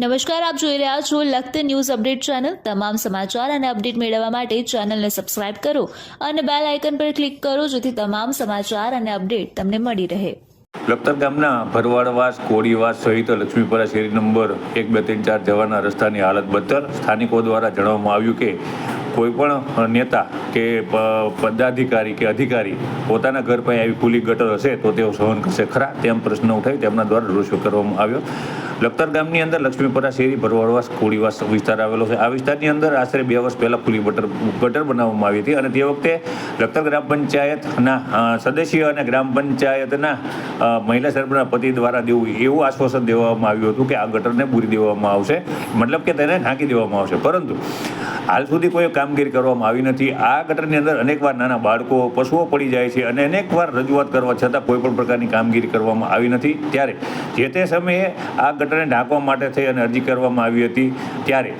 નમસ્કાર, આપ જોઈ રહ્યા છો લખત ન્યૂઝ અપડેટ ચેનલ. તમામ સમાચાર અને અપડેટ મેળવવા માટે ચેનલને સબસ્ક્રાઇબ કરો અને બેલ આઇકન પર ક્લિક કરો જેથી તમામ સમાચાર અને અપડેટ તમને મળી રહે. લખતર ગામના ભરવાડવાસ કોળીવાસ સહિત લક્ષ્મીપુરા શેરી નંબર એક, બે, ત્રણ, ચાર જવાના રસ્તાની હાલત બદતર સ્થાનિકો દ્વારા જણાવવામાં આવ્યું કે કોઈ પણ નેતા કે પદાધિકારી કે અધિકારી પોતાના ઘર પાસે આવી ખુલ્લી ગટર હશે તો તેઓ સહન કરશે. ખરા, તેમ પ્રશ્ન ઉઠાવી તેમના દ્વારા રોષ કરવામાં આવ્યો. લખતર ગામની અંદર લક્ષ્મીપરા શેરી ભરવાડવાસ કોળીવાસ વિસ્તાર આવેલો છે. આ વિસ્તારની અંદર આશરે બે વર્ષ પહેલાં ખુલ્લી ગટર ગટર બનાવવામાં આવી હતી અને તે વખતે લખતર ગ્રામ પંચાયતના સદસ્ય અને ગ્રામ પંચાયતના મહિલા સરપંચના પતિ દ્વારા દેવું, એવું આશ્વાસન દેવામાં આવ્યું હતું કે આ ગટરને પૂરી દેવામાં આવશે. મતલબ કે તેને ઢાંકી દેવામાં આવશે. પરંતુ હાલ સુધી કોઈ કામગીરી કરવામાં આવી નથી. આ ગટરની અંદર અનેકવાર નાના બાળકો, પશુઓ પડી જાય છે અને અનેકવાર રજૂઆત કરવા છતાં કોઈ પણ પ્રકારની કામગીરી કરવામાં આવી નથી. ત્યારે જે તે સમયે આ ગટરને ઢાંકવા માટે થઈ અને અરજી કરવામાં આવી હતી, ત્યારે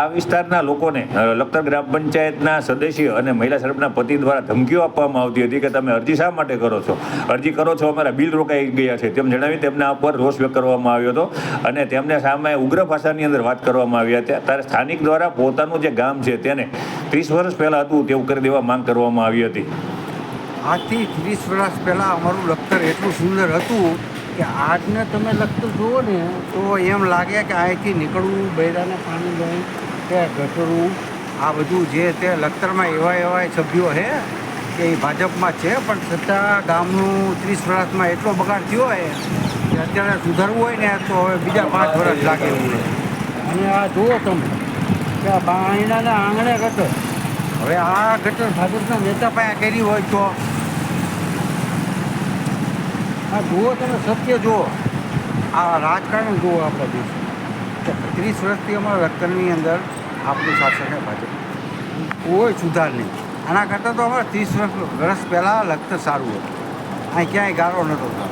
આ વિસ્તારના લોકોને લખતર ગ્રામ પંચાયતના સદસ્ય અને મહિલા સરપંચના પતિ દ્વારા ધમકીઓ આપવામાં આવતી હતી કે તમે અરજી શા માટે કરો છો? અરજી કરો છો, અમારા બિલ રોકાઈ ગયા છે. તેમ જણાવી તેમના ઉપર રોષ વ્યક્ત કરવામાં આવ્યો હતો અને તેમને સામે ઉગ્ર ભાષાની અંદર વાત કરવામાં આવી હતી. ત્યારે સ્થાનિક દ્વારા પોતાનું જે ગામ છે તેને ત્રીસ વર્ષ પહેલાં હતું તેવું કરી દેવા માંગ કરવામાં આવી હતી. આજથી ત્રીસ વર્ષ પહેલાં અમારું લખતર એટલું સુંદર હતું કે આજને તમે લખતર જુઓ ને, તો એમ લાગે કે અહીંથી નીકળવું, બૈરાને પાણી લઈ કે ગટરવું આ બધું જે તે લખતરમાં એવા એવા સભ્યો છે કે એ ભાજપમાં છે, પણ છતાં ગામનું ત્રીસ વર્ષમાં એટલો બગાડ થયો હોય કે અત્યારે સુધારવું હોય ને, તો હવે બીજા પાંચ વર્ષ લાગે એવું અને આ જુઓ તમે. કે આ બાયણાના આંગણે ગટર હવે આ ગટર ભાજપના નેતા પાસે કરી હોય તો. આ જુઓ તમે સત્ય જુઓ. આ રાજકારણ જુઓ આપણા દેશ ત્રીસ વર્ષથી અમારા લખતરની અંદર આપણું શાસન ભાજપ કોઈ સુધાર નહીં. આના કરતાં તો અમારે ત્રીસ વર્ષ વર્ષ પહેલાં લખતર સારું હતું. અહીં ક્યાંય ગાળો નહોતો થતો.